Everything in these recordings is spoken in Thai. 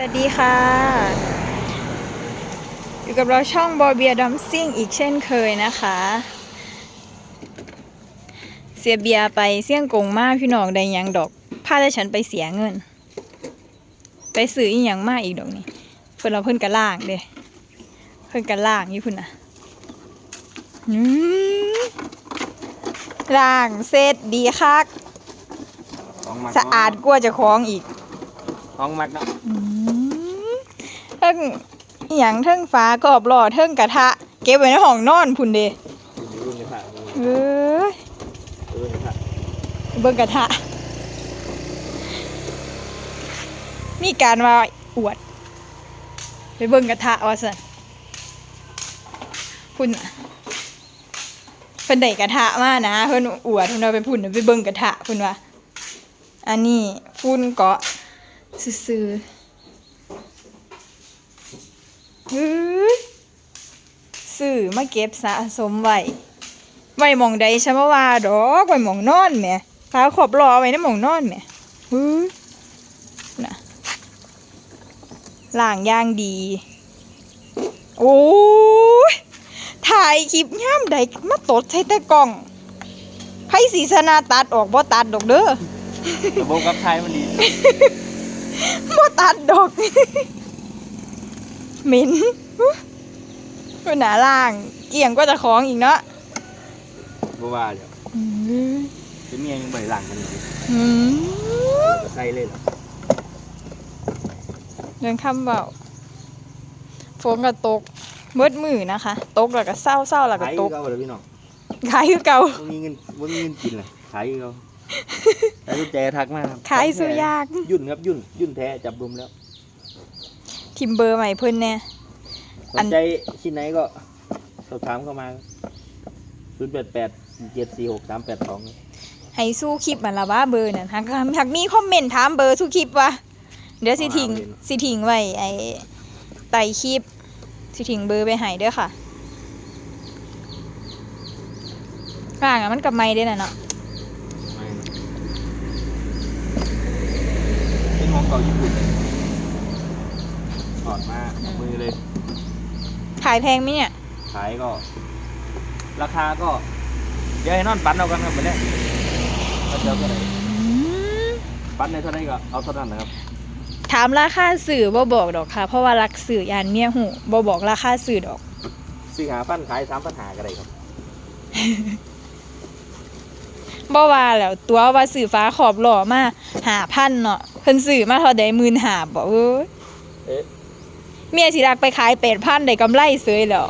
สวัสดีค่ะ อยู่กับเราช่องบอเบียดัมซิ่งอีกเช่นเคยนะคะ เสียเบียร์ไปเสี่ยงกงมากพี่น้องได้หยังดอกพาแต่ฉันไปเสียเงิน ไปซื้ออีหยังมากอีกดอกนี่เพิ่นเราเพิ่นกระล่างเด้เพิ่นกระล่างนี่พุ่นน่ะอืมล่างเสร็จดีคักของมักสะอาดกว่าเจะคล้าของอีก ของมักเนาะอืมเทิงอหย่างเทิงฟ้ากรอบหล่อเทิงกระทะ เก็บไว้ในห้องนอนพุ่นเดอยู่รุ่นในผ้าเอ้ยรุ่นในผ้าเบิ่งกระทะ มีการว่าอวด ไปเบิ่งกระทะว่าซั่นพุ่นน่ะเพิ่นได้กระทะมานะเพิ่นอวดเพิ่นเอาไปพุ่นน่ะไปเบิ่งกระทะพุ่นว่าอันนี้ฝุ่นเกาะซื่อๆ ฮือสื่อมาเก็บสะสมไว้ ไว้หมองใดใช่ไหมว่าดอกไว้หมองนอนแหม่ขาขอบรอไว้ในหมองนอนแหม่ฮือน่ะล่างย่างดี โอ้ยถ่ายคลิปย่ามใดมาตดใช้แต่กล้องไพ่สีสนาตัดออกบ่ตัดดอกเด้อระบบกับไทยมันดีบ่ตัดดอก เหม็นก็หนาล่าง เกี่ยงก็จะคล้องอีกเนาะบ่ว่าเดี๋ยวอืมจะเมียยังบ่ได้หลังกันอยู่อืมก็ใส่เลยเหรอเรื่องคำเบาฝนก็ตกมืดมือนะคะตกแล้วก็เศร้าเศร้าแล้วก็ขายตคืกอเก่าเลยพี่น้องขายคือเก่าบ่มีเงินบ่มีเงินกินเลยขายคือเก่าแต่ลูกแจทักมาครับขายสุยาก ยุ่นครับยุ่น ยุ่นแท้จับรวมแล้ว ทิมเบอร์ใหม่เพิ่นแน่สอันนใจชิ้นไหนก็สอบถามเข้ามา0 8 8 7 4 6 3 8 2ให้สู้คลิปมันละว่าเบอร์นั่นหักหักมีคอมเมนต์ถามเบอร์สู้คลิปวะเดี๋ยวสิทิ้งสิทิ้งไว้ไอ้ไต่คลิปสิทิ้งเบอร์ไปให้เด้อค่ะร่างอะมันกับไม้ได้น่ะเนาะไม่เป็นของเก่าญี่ปุ่นเลยถอ ดมาเอามือเลย ขายแพงไหมเนี่ย ขายก็ ราคาก็ เดี๋ยวให้นอนปันเอากันครับไปเนี่ยถ้าเจอเท่าไหร่ปันในเท่าไหร่ก็เอาเท่านั้นนะครับถามราคาสื่อบ่บอกดอกค่ะ เพราะว่ารักสื่อยานเมียหูบ่บอกราคาสื่อดอกซื้อหาพันขายสามพันหาก็ได้ครับ บ่ว่าแล้วตัวว่าสื่อฟ้าขอบหล่อมาหาพันเนาะเพิ่นสื่อมาเท่าใดหมื่นหาบ่เอ้ย เอ๊ะ เมียสิรักไปขายเป็ดพันได้กำไรเสยแล้ว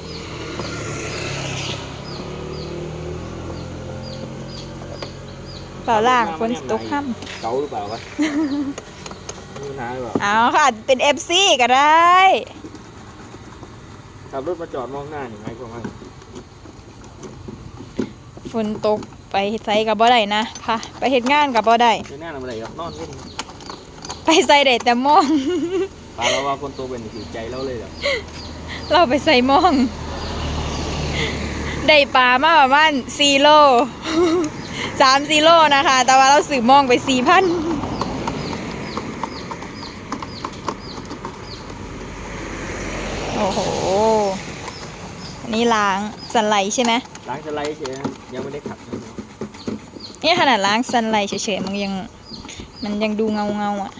เปล่าล่างฝนสิตกค่ำเก่าหรือเปล่าวะมีปัญหาหรือเปล่าเอาค่ะอาจเป็น FC ก็ได้ ขับรถมาจอดมองหน้าอย่างไรก็ว่าฝนตกไปไสก็บ่ได้นะค่ะ ไปเฮ็ดงานก็บ่ได้ ไม่น่าทำอะไรครับนอนเล่น ไปไสได้แต่มอง ปลาเราว่าคนโตเป็นถือใจเราเลยเหรอเราไปใส่หมอง ได้ปลามาประมาณสี่โลสามสี่โลนะคะ แต่ว่าเราซื้อหมองไปสี่พันโอ้โหอันนี้ล้างสันไหลใช่ไหมล้างจะไล่เฉยนะยังไม่ได้ขัดนะนี่ขนาดล้างสันไหลเฉยๆมันยัง มันยังดูเงาเงาๆอะ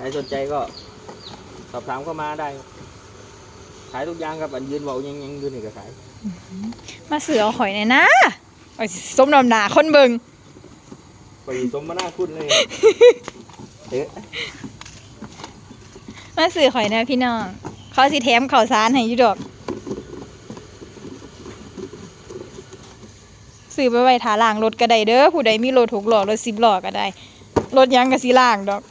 ครสนใจก็สอบถามเข้ามาได้ครับขายทุกอย่างครับอันยืนเบายังยังยืนนี่ก็ขาย มาเสือเอาข่อยหน่อยนะโอ้ยสมนำหนาคนเบิงไปสมมาหน้าคุณเลยเอ๊ะมาสื่อข่อยนะพี่น้องเขาสิแถมข่าวสารให้อยู่ดอกสื่อไปไว้ถาล่างรถก็ได้เด้อผู้ใดมีรถหกล้อรถสิบล้อก็ได้รถหยังก็สิล่างดอก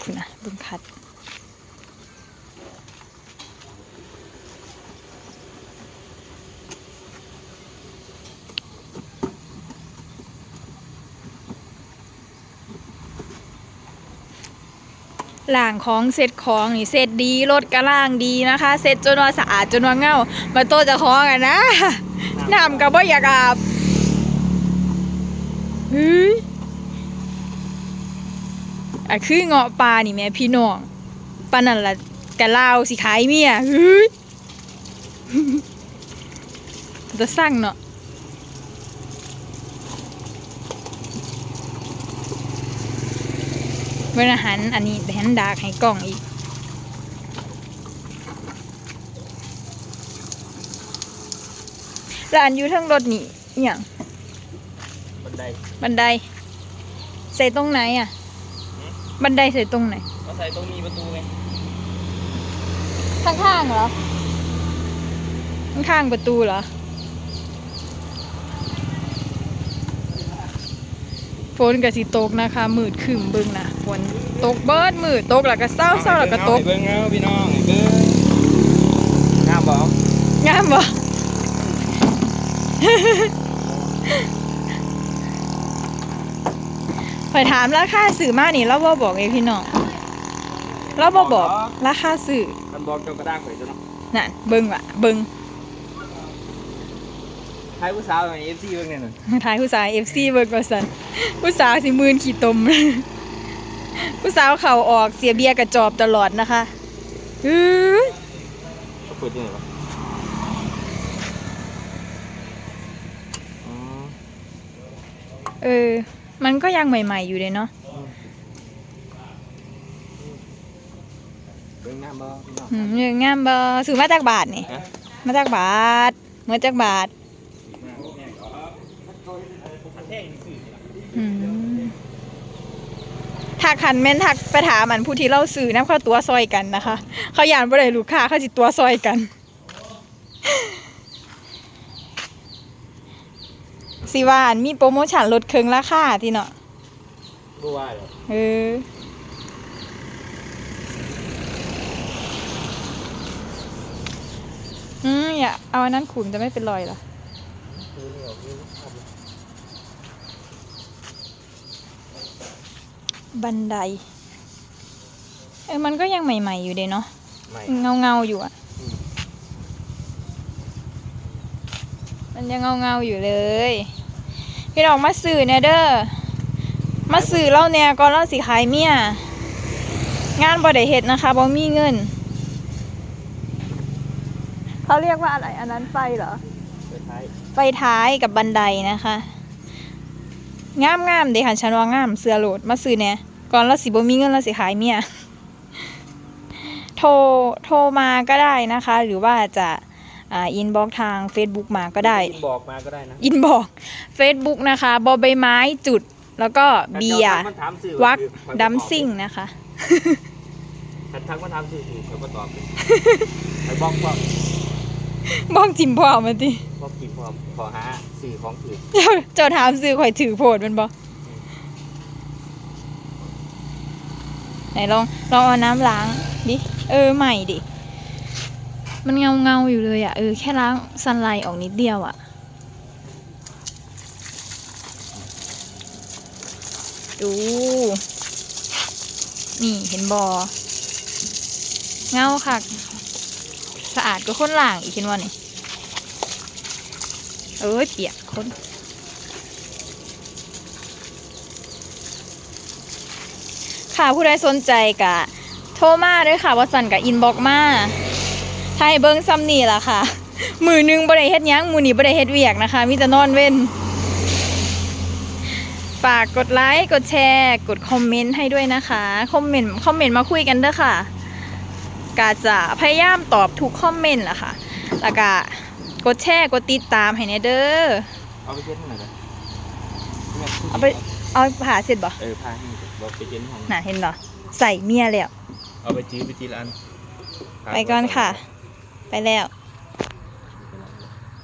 พูดนะเบึงคัด ล่างของเสร็จของนี่เสร็จดีรถก็ล่างดีนะคะ เสร็จจนว่าสะอาดจนว่าเงามาโตจะคล้องอะนะน้ำก็บ่อยากอาบเฮ้ยอะคือเงาะปลานี่แม่พี่น้องปลานั่นล่ะกะลาวสิขายเมียเฮ้ยจะสั่งเนาะ เวลาหันอันนี้ไปหันดากให้กล้องอีกร้านอยู่เทั้งรถนี่อหย่างบันไดบันได ใส่ตรงไหนอะ บันไดใส่ตรงไหนก็ใส่ตรงนี้ประตูไงข้างๆเหรอ ข้างๆประตูเหรอ ฝนกับสิตกนะคะ มืดครึมเบิ่งนะ ฝนตกเบิดมืดตกแล้วก็เศร้าเศร้าแล้วก็ตกเบิ้งเอาพี่น้องเบิ้งงามบ่งามบ่ไปถามราคาสื่อมานี่เราบ่บอกเองพี่น้องเราบ่บอกราคาสื่อมันบอกเจ้ากระด้างไปจ้ะเนาะนั่นเบิ่งว่ะเบิ่งใครผู้สาวอย่างเอฟซีเบิ้งเนี่ยน่ะทายผู้สาว FC เบิ่งว่าซั่นผู้สาวสิมื่นขี้ตม ผู้สาวเข่าออกเสียเบียร์กระจอบตลอดนะคะอื้อเขาเปิดยังไงวะอ๋อเออ มันก็ยังใหม่ ๆ อยู่เลยเนาะเบิ้งงามบ่พี่น้องอืมเรื่องงามบ่ซื้อมาจากบาทนี่ฮะมาจากบาทเมื่อจากบาทอืมถั กขันแม่นถักไปถามอันผู้ที่เล่าสื่อน้ำเข้าตัวซอยกันนะคะ เขายานบ่ได้ลูกค้าเขาจิตัวซอยกัน สิว่าอันมีโปรโมชั่นลดเครึ่งราคาที่เนาะบ่ว่าหรอกเอออืมอย่าเอาอันนั้นขุนจะไม่เป็นรอยเหรอคือนี่ออกนี่ครับ บันได เออมันก็ยังใหม่ๆอยู่เดะเนาะไม่เงาเงาๆอยู่อะอืมมันยังเงาเงาๆอยู่เลย พี่น้องมาสื่อเนี่ยเด้อมาสื่อเล่าเนี่ยก่อนเล่าสิขายเมียงานบ่ได้เฮ็ดนะคะบ่มีเงิน เขาเรียกว่าอะไรอันนั้นไฟเหรอ สุดท้าย ไฟท้ายกับบันไดนะคะ งามงามๆเด็ค่ะฉันว่างามเสือโหลดมาซื้อเนี่ยก่อนเราสิบ่มีเงินเราสิขายเมียโทรโทรมาก็ได้นะคะ หรือว่าจะอ่าอินบ็อกทาง Facebook มาก็ได้พิมพ์บอกมาก็ได้นะ อินบอก Facebook นะคะบอใบไม้จุดแล้วก็เบียร์ถ้าทักมาถามสื่อวักคือข้อยบ่ตอบดัมซิ่งนะคะถ้าทักมาถามสื่อคือเขาก็ตอบเลยไอ้บอกว่า บอกจิมพ่อมาดิบอกกินพร้อมขอหาสื่อของถือเจ้าเจ้าถามซื้อข่อยถือโพดแมันบอไหนลองลองเอาน้ำล้างดิเออใหม่ดิ มันเงาเงาๆอยู่เลยอะ่ะเออแค่ล้างซันไลท์ออกนิดเดียวอะ่ะ ดู นี่เห็นบอเงาค่ะ สะอาดก็คนล่างอีกเห็นว่านี่เอ้ยเปียกคนค่ะผู้ใดสนใจกะ โทรมาด้วยค่ะว่าสันกับอินบ็อกมาถ้าให้เบิ้งซ้ำนี่ล่ะค่ะ มือหนึงบ่ได้เฮ็ดยังมือหนีบ่ได้เฮ็ดเวียกนะคะ มีแต่นอนเว้น ฝากกดไลค์ กดแชร์ กดคอมเมนต์ให้ด้วยนะคะ คอมเมนต์ คอมเมนต์มาคุยกันเด้อค่ะ กาจะพยายามตอบทุกคอมเมนต์ล่ะค่ะ แล้วก็กดแชร์กดติดตามให้แน่เด้อ เอาไปเช็ดให้หน่อยกันเอาไปเอาผ่าเสร็จบ่ เออพาให้บอกไปเช็ดห้องน่ะเห็นบ่ใส่เมียแล้ว เอาไปจื้อไปทีละอัน ไปก่อนค่ะ ไปแล้ว